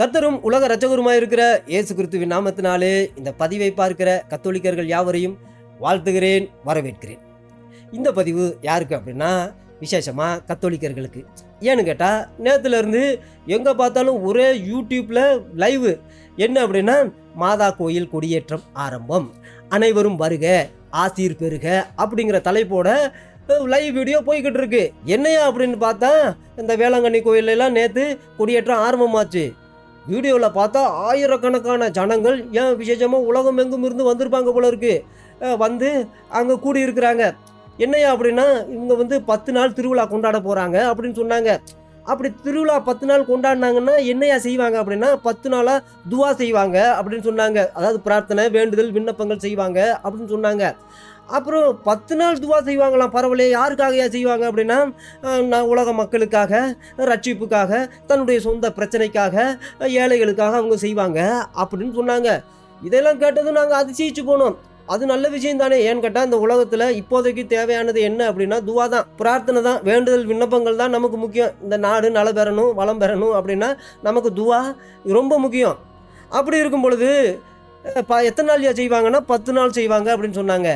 கத்தரும் உலக ரட்சகருமாய் இருக்கிற இயேசு கிறிஸ்துவின் நாமத்தினாலே இந்த பதிவை பார்க்கிற கத்தோலிக்கர்கள் யாவரையும் வாழ்த்துகிறேன் வரவேற்கிறேன். இந்த பதிவு யாருக்கு அப்படின்னா விசேஷமாக கத்தோலிக்கர்களுக்கு. ஏன்னு கேட்டால் நேற்றுலேருந்து எங்கே பார்த்தாலும் ஒரே யூடியூப்பில் லைவு. என்ன அப்படின்னா மாதா கோயில் கொடியேற்றம் ஆரம்பம். அனைவரும் வருக ஆசீர் பெறுக அப்படிங்கிற தலைப்போட லைவ் வீடியோ போய்கிட்டு இருக்கு. என்னையா அப்படின்னு பார்த்தா இந்த வேளாங்கண்ணி கோயிலெல்லாம் நேற்று கொடியேற்றம் ஆரம்பமாச்சு. வீடியோவில் பார்த்தா ஆயிரக்கணக்கான ஜனங்கள் ஏன் விசேஷமாக உலகம் எங்கும் இருந்து வந்திருப்பாங்க போல இருக்கு. வந்து அங்கே கூடி இருக்கிறாங்க என்னையா அப்படின்னா இவங்க வந்து பத்து நாள் திருவிழா கொண்டாட போகிறாங்க அப்படின்னு சொன்னாங்க. அப்படி திருவிழா பத்து நாள் கொண்டாடினாங்கன்னா என்னையா செய்வாங்க அப்படின்னா பத்து நாளாக துவா செய்வாங்க அப்படின்னு சொன்னாங்க. அதாவது பிரார்த்தனை வேண்டுதல் விண்ணப்பங்கள் செய்வாங்க அப்படின்னு சொன்னாங்க. அப்புறம் பத்து நாள் துவா செய்வாங்களாம். பரவாயில்ல யாருக்காகயா செய்வாங்க அப்படின்னா நான் உலக மக்களுக்காக ரட்சிப்புக்காக தன்னுடைய சொந்த பிரச்சனைக்காக ஏழைகளுக்காக அவங்க செய்வாங்க அப்படின்னு சொன்னாங்க. இதெல்லாம் கேட்டதும் நாங்கள் அதிசயிச்சு போனோம். அது நல்ல விஷயம் தானே. ஏன்னு கேட்டால் இந்த உலகத்தில் இப்போதைக்கு தேவையானது என்ன அப்படின்னா துவா தான். பிரார்த்தனை தான் வேண்டுதல் விண்ணப்பங்கள் தான் நமக்கு முக்கியம். இந்த நாடு நல பெறணும் வளம் பெறணும் அப்படின்னா நமக்கு துவா ரொம்ப முக்கியம். அப்படி இருக்கும் பொழுது ப எத்தனை நாள் செய்வாங்கன்னா பத்து நாள் செய்வாங்க அப்படின்னு சொன்னாங்க.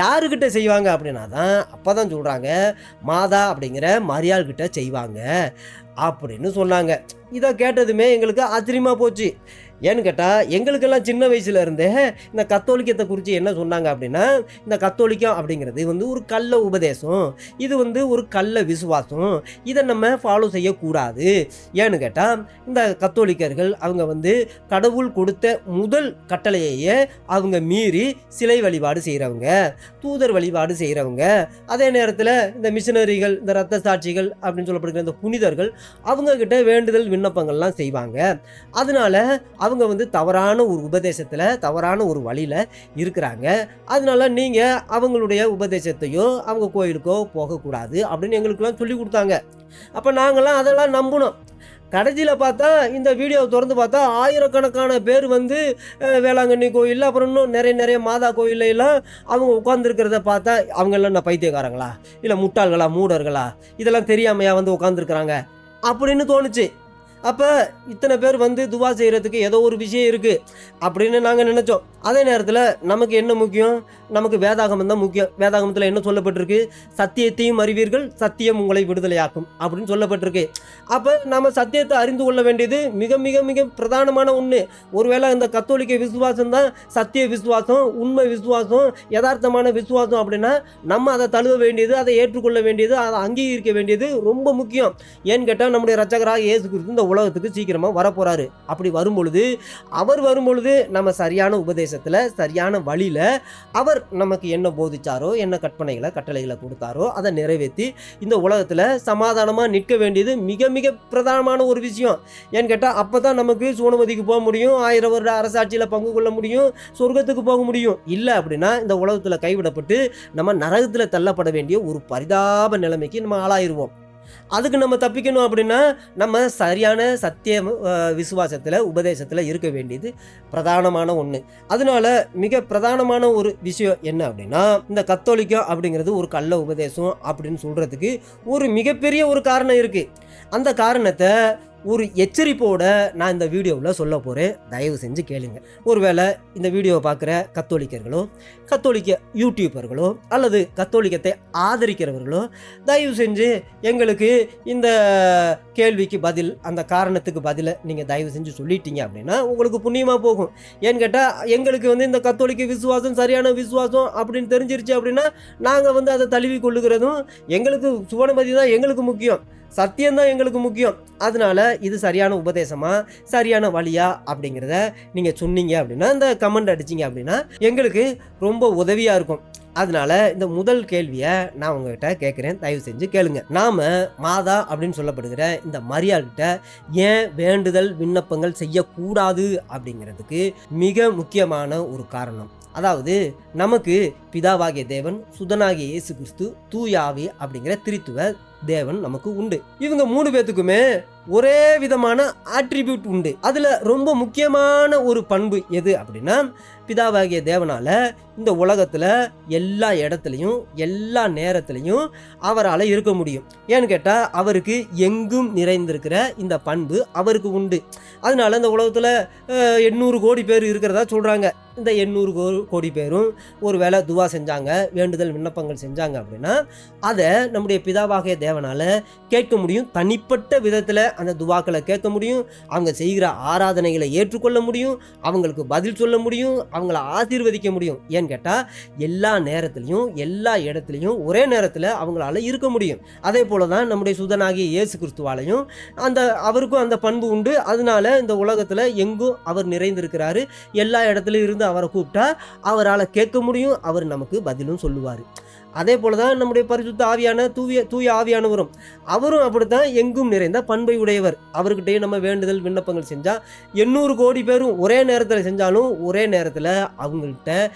யாருக்கிட்ட செய்வாங்க அப்படின்னா தான் அப்போ தான் சொல்கிறாங்க மாதா அப்படிங்கிற மரியாள்கிட்ட செய்வாங்க அப்படின்னு சொன்னாங்க. இதை கேட்டதுமே எங்களுக்கு ஆச்சரியமாக போச்சு. ஏன்னு கேட்டால் எங்களுக்கெல்லாம் சின்ன வயசுல இருந்தே இந்த கத்தோலிக்கத்தை குறித்து என்ன சொன்னாங்க அப்படின்னா இந்த கத்தோலிக்கம் அப்படிங்கிறது வந்து ஒரு கள்ள உபதேசம் இது வந்து ஒரு கள்ள விசுவாசம் இதை நம்ம ஃபாலோ செய்யக்கூடாது. ஏன்னு கேட்டால் இந்த கத்தோலிக்கர்கள் அவங்க வந்து கடவுள் கொடுத்த முதல் கட்டளையையே அவங்க மீறி சிலை வழிபாடு செய்கிறவங்க தூதர் வழிபாடு செய்கிறவங்க அதே நேரத்தில் இந்த மிஷினரிகள் இந்த ரத்த சாட்சிகள் அப்படின்னு சொல்லப்படுகிற இந்த புனிதர்கள் அவங்கக்கிட்ட வேண்டுதல் விண்ணப்பங்கள்லாம் செய்வாங்க. அதனால அவங்க வந்து தவறான ஒரு உபதேசத்தில் தவறான ஒரு வழியில் இருக்கிறாங்க. அதனால நீங்கள் அவங்களுடைய உபதேசத்தையோ அவங்க கோயிலுக்கோ போகக்கூடாது அப்படின்னு எங்களுக்கெல்லாம் சொல்லி கொடுத்தாங்க. அப்போ நாங்கள்லாம் அதெல்லாம் நம்பணும். கடைசியில் பார்த்தா இந்த வீடியோவை திறந்து பார்த்தா ஆயிரக்கணக்கான பேர் வந்து வேளாங்கண்ணி கோயில் அப்புறம் இன்னும் நிறைய நிறைய மாதா கோயிலெல்லாம் அவங்க உட்காந்துருக்கிறத பார்த்தா அவங்கெல்லாம் என்ன பைத்தியக்காரங்களா? இல்லை முட்டாள்களா மூடர்களா? இதெல்லாம் தெரியாமையா வந்து உட்காந்துருக்குறாங்க அப்படின்னு தோணுச்சு. அப்போ இத்தனை பேர் வந்து துவா செய்கிறதுக்கு ஏதோ ஒரு விஷயம் இருக்குது அப்படின்னு நாங்கள் நினச்சோம். அதே நேரத்தில் நமக்கு என்ன முக்கியம்? நமக்கு வேதாகமம் தான் முக்கியம். வேதாகமத்தில் என்ன சொல்லப்பட்டிருக்கு? சத்தியத்தையும் அறிவீர்கள் சத்தியம் உங்களை விடுதலையாக்கும் அப்படின்னு சொல்லப்பட்டிருக்கு. அப்போ நம்ம சத்தியத்தை அறிந்து கொள்ள வேண்டியது மிக மிக மிக பிரதானமான ஒன்று ஒருவேளை இந்த கத்தோலிக்க விசுவாசம் தான் சத்திய விசுவாசம் உண்மை விசுவாசம் யதார்த்தமான விசுவாசம் அப்படின்னா நம்ம அதை தழுவ வேண்டியது அதை ஏற்றுக்கொள்ள வேண்டியது அதை அங்கீகரிக்க வேண்டியது ரொம்ப முக்கியம். ஏன்னு கேட்டால் நம்முடைய ரச்சகராக இயேசு கிறிஸ்து இந்த உலகத்துக்கு சீக்கிரமாக வரப்போகிறாரு அப்படி வரும்பொழுது அவர் வரும்பொழுது நம்ம சரியான உபதேசத்தில் சரியான வழியில் அவர் நமக்கு என்ன போதிச்சாரோ என்ன கற்பனைகளை கட்டளைகளை கொடுத்தாரோ அதை நிறைவேற்றி இந்த உலகத்தில் சமாதானமாக நிற்க வேண்டியது மிக மிக பிரதானமான ஒரு விஷயம். ஏன்னு கேட்டால் அப்போ தான் நமக்கு சூனமதிக்கு போக முடியும் ஆயிரம் வருட அரசாட்சியில் பங்கு கொள்ள முடியும் சொர்க்கத்துக்கு போக முடியும். இல்லை அப்படின்னா இந்த உலகத்தில் கைவிடப்பட்டு நம்ம நரகத்தில் தள்ளப்பட வேண்டிய ஒரு பரிதாப நிலைமைக்கு நம்ம ஆளாயிருவோம். அதுக்கு நம்ம தப்பிக்கணும் அப்படின்னா நம்ம சரியான சத்திய விசுவாசத்தில் உபதேசத்தில் இருக்க வேண்டியது பிரதானமான ஒன்று அதனால மிக பிரதானமான ஒரு விஷயம் என்ன அப்படின்னா இந்த கத்தோலிக்கம் அப்படிங்கிறது ஒரு கள்ள உபதேசம் அப்படின்னு சொல்கிறதுக்கு ஒரு மிகப்பெரிய ஒரு காரணம் இருக்குது அந்த காரணத்தை ஒரு எச்சரிப்போட நான் இந்த வீடியோவில் சொல்ல போகிறேன் தயவு செஞ்சு கேளுங்க. ஒருவேளை இந்த வீடியோவை பார்க்குற கத்தோலிக்கர்களோ கத்தோலிக்க யூடியூபர்களோ அல்லது கத்தோலிக்கத்தை ஆதரிக்கிறவர்களோ தயவு செஞ்சு எங்களுக்கு இந்த கேள்விக்கு பதில் அந்த காரணத்துக்கு பதிலை நீங்கள் தயவு செஞ்சு சொல்லிட்டீங்க அப்படின்னா உங்களுக்கு புண்ணியமாக போகும். ஏன்னு கேட்டால் எங்களுக்கு வந்து இந்த கத்தோலிக்க விசுவாசம் சரியான விசுவாசம் அப்படின்னு தெரிஞ்சிருச்சு அப்படின்னா நாங்கள் வந்து அதை தழுவி கொள்ளுகிறதும் எங்களுக்கு சுவனபதி தான் எங்களுக்கு முக்கியம். சத்தியம்தான் எங்களுக்கு முக்கியம். அதனால இது சரியான உபதேசமா சரியான வழியா அப்படிங்கிறத நீங்கள் சொன்னீங்க அப்படின்னா இந்த கமெண்ட் அடிச்சீங்க அப்படின்னா எங்களுக்கு ரொம்ப உதவியாக இருக்கும். அதனால இந்த முதல் கேள்வியை நான் உங்ககிட்ட கேட்குறேன். தயவு செஞ்சு கேளுங்க. நாம் மாதா அப்படின்னு சொல்லப்படுகிற இந்த மரியாள்கிட்ட ஏன் வேண்டுதல் விண்ணப்பங்கள் செய்யக்கூடாது அப்படிங்கிறதுக்கு மிக முக்கியமான ஒரு காரணம். அதாவது நமக்கு பிதாவாகிய தேவன் சுதனாகிய இயேசு கிறிஸ்து தூயாவி அப்படிங்கிற திரித்துவ தேவன் நமக்கு உண்டு. இவங்க மூணு பேத்துக்குமே ஒரே விதமான ஆட்ரிபியூட் உண்டு. அதில் ரொம்ப முக்கியமான ஒரு பண்பு எது அப்படின்னா பிதாவாகிய தேவனால் இந்த உலகத்தில் எல்லா இடத்துலையும் எல்லா நேரத்துலையும் அவரால் இருக்க முடியும். ஏன்னு கேட்டால் அவருக்கு எங்கும் நிறைந்திருக்கிற இந்த பண்பு அவருக்கு உண்டு. அதனால இந்த உலகத்தில் எண்ணூறு கோடி பேர் இருக்கிறதா சொல்கிறாங்க இந்த எண்ணூறு கோ கோடி பேரும் ஒரு வேளை துவா செஞ்சாங்க வேண்டுதல் விண்ணப்பங்கள் செஞ்சாங்க அப்படின்னா அதை நம்முடைய பிதாவாகிய தேவனால் கேட்க முடியும். தனிப்பட்ட விதத்தில் அந்த துவாக்களை கேட்க முடியும். அவங்க செய்கிற ஆராதனைகளை ஏற்றுக்கொள்ள முடியும். அவங்களுக்கு பதில் சொல்ல முடியும். அவங்கள ஆசீர்வதிக்க முடியும். ஏன்னு கேட்டால் எல்லா நேரத்துலையும் எல்லா இடத்துலையும் ஒரே நேரத்தில் அவங்களால இருக்க முடியும். அதே போல தான் நம்முடைய சுதனாகிய இயேசு கிறிஸ்துவாலையும் அந்த அவருக்கும் அந்த பண்பு உண்டு. அதனால இந்த உலகத்தில் எங்கும் அவர் நிறைந்திருக்கிறாரு. எல்லா இடத்துலையும் இருந்து அவரை கூப்பிட்டா அவரால் கேட்க முடியும் அவர் நமக்கு பதிலும் சொல்லுவார். அதே போல தான் நம்முடைய பரிசுத்த ஆவியான தூய தூய ஆவியானவரும் அவரும் அப்படித்தான் எங்கும் நிறைந்த பண்பை உடையவர். அவர்கிட்டயே நம்ம வேண்டுதல் விண்ணப்பங்கள் செஞ்சால் எண்ணூறு கோடி பேரும் ஒரே நேரத்தில் செஞ்சாலும் ஒரே நேரத்தில் அவங்கள்ட்ட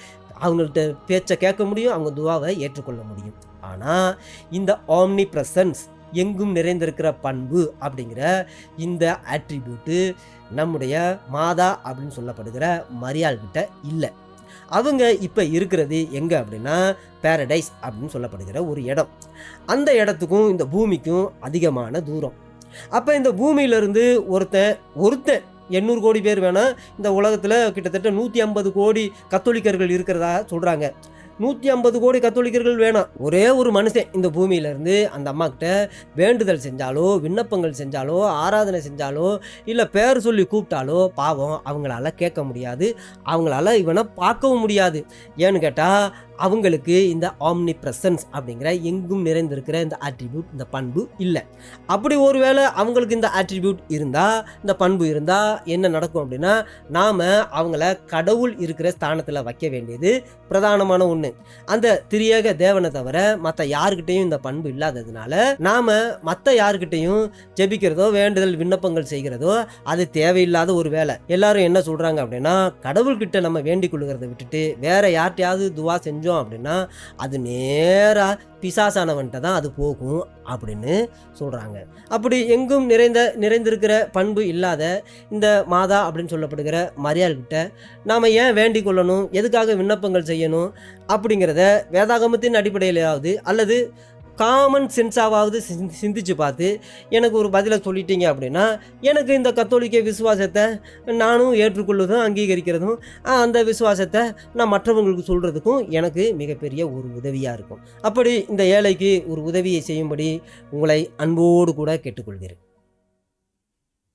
அவங்கள்ட்ட பேச்சை கேட்க முடியும் அவங்க துவாவை ஏற்றுக்கொள்ள முடியும். ஆனால் இந்த ஆம்னி பிரசன்ஸ் எங்கும் நிறைந்திருக்கிற பண்பு அப்படிங்கிற இந்த ஆட்ரிபியூட்டு நம்முடைய மாதா அப்படின்னு சொல்லப்படுகிற மரியாள்கிட்ட இல்லை. அவங்க இப்போ இருக்கிறது எங்கே அப்படின்னா பேரடைஸ் அப்படின்னு சொல்லப்படுகிற ஒரு இடம். அந்த இடத்துக்கும் இந்த பூமிக்கும் அதிகமான தூரம். அப்போ இந்த பூமியிலிருந்து ஒருத்தன் ஒருத்தன் எண்ணூறு கோடி பேர் வேணால் இந்த உலகத்தில் கிட்டத்தட்ட நூற்றி ஐம்பது கோடி கத்தோலிக்கர்கள் இருக்கிறதா சொல்கிறாங்க நூற்றி ஐம்பது கோடி கத்தோலிக்கர்கள் வேணாம் ஒரே ஒரு மனுஷன் இந்த பூமியிலேருந்து அந்த அம்மா கிட்ட வேண்டுதல் செஞ்சாலோ விண்ணப்பங்கள் செஞ்சாலோ ஆராதனை செஞ்சாலோ இல்லை பேர் சொல்லி கூப்பிட்டாலோ பாவம் அவங்களால கேட்க முடியாது. அவங்களால இவனை பார்க்கவும் முடியாது. ஏன்னு கேட்டால் அவங்களுக்கு இந்த ஆம்னி பிரசன்ஸ் அப்படிங்கிற எங்கும் நிறைந்திருக்கிற இந்த ஆட்ரிபியூட் இந்த பண்பு இல்லை. அப்படி ஒருவேளை அவங்களுக்கு இந்த ஆட்ரிபியூட் இருந்தால் இந்த பண்பு இருந்தால் என்ன நடக்கும் அப்படின்னா நாம் அவங்கள கடவுள் இருக்கிற ஸ்தானத்தில் வைக்க வேண்டியது பிரதானமான ஒன்று அந்த திரியேக தேவனை தவிர மற்ற யாருக்கிட்டையும் இந்த பண்பு இல்லாததுனால நாம் மற்ற யாருக்கிட்டையும் ஜெபிக்கிறதோ வேண்டுதல் விண்ணப்பங்கள் செய்கிறதோ அது தேவையில்லாத ஒரு வேலை. எல்லாரும் என்ன சொல்கிறாங்க அப்படின்னா கடவுள்கிட்ட நம்ம வேண்டிக் கொள்கிறத விட்டுட்டு வேற யார்கிட்டயாவது துவா செஞ்சோம் அப்படின்னா அது நேராக பிசாசானவன்ட்ட தான் அது போகும் அப்படின்னு சொல்கிறாங்க அப்படி எங்கும் நிறைந்த நிறைந்திருக்கிற பண்பு இல்லாத இந்த மாதா அப்படின்னு சொல்லப்படுகிற மரியாள்கிட்ட நாம் ஏன் வேண்டிக் கொள்ளணும்? எதுக்காக விண்ணப்பங்கள் செய்யணும்? அப்படிங்கிறத வேதாகமத்தின் அடிப்படையிலாவது அல்லது காமன் சென்ஸாவது சிந்திச்சு பார்த்து எனக்கு ஒரு பதிலை சொல்லிட்டீங்க அப்படின்னா எனக்கு இந்த கத்தோலிக்க விசுவாசத்தை நானும் ஏற்றுக்கொள்வதும் அங்கீகரிக்கிறதும் அந்த விசுவாசத்தை நான் மற்றவங்களுக்கு சொல்கிறதுக்கும் எனக்கு மிகப்பெரிய ஒரு உதவியாக இருக்கும். அப்படி இந்த ஏழைக்கு ஒரு உதவியை செய்யும்படி உங்களை அன்போடு கூட கேட்டுக்கொள்கிறேன்.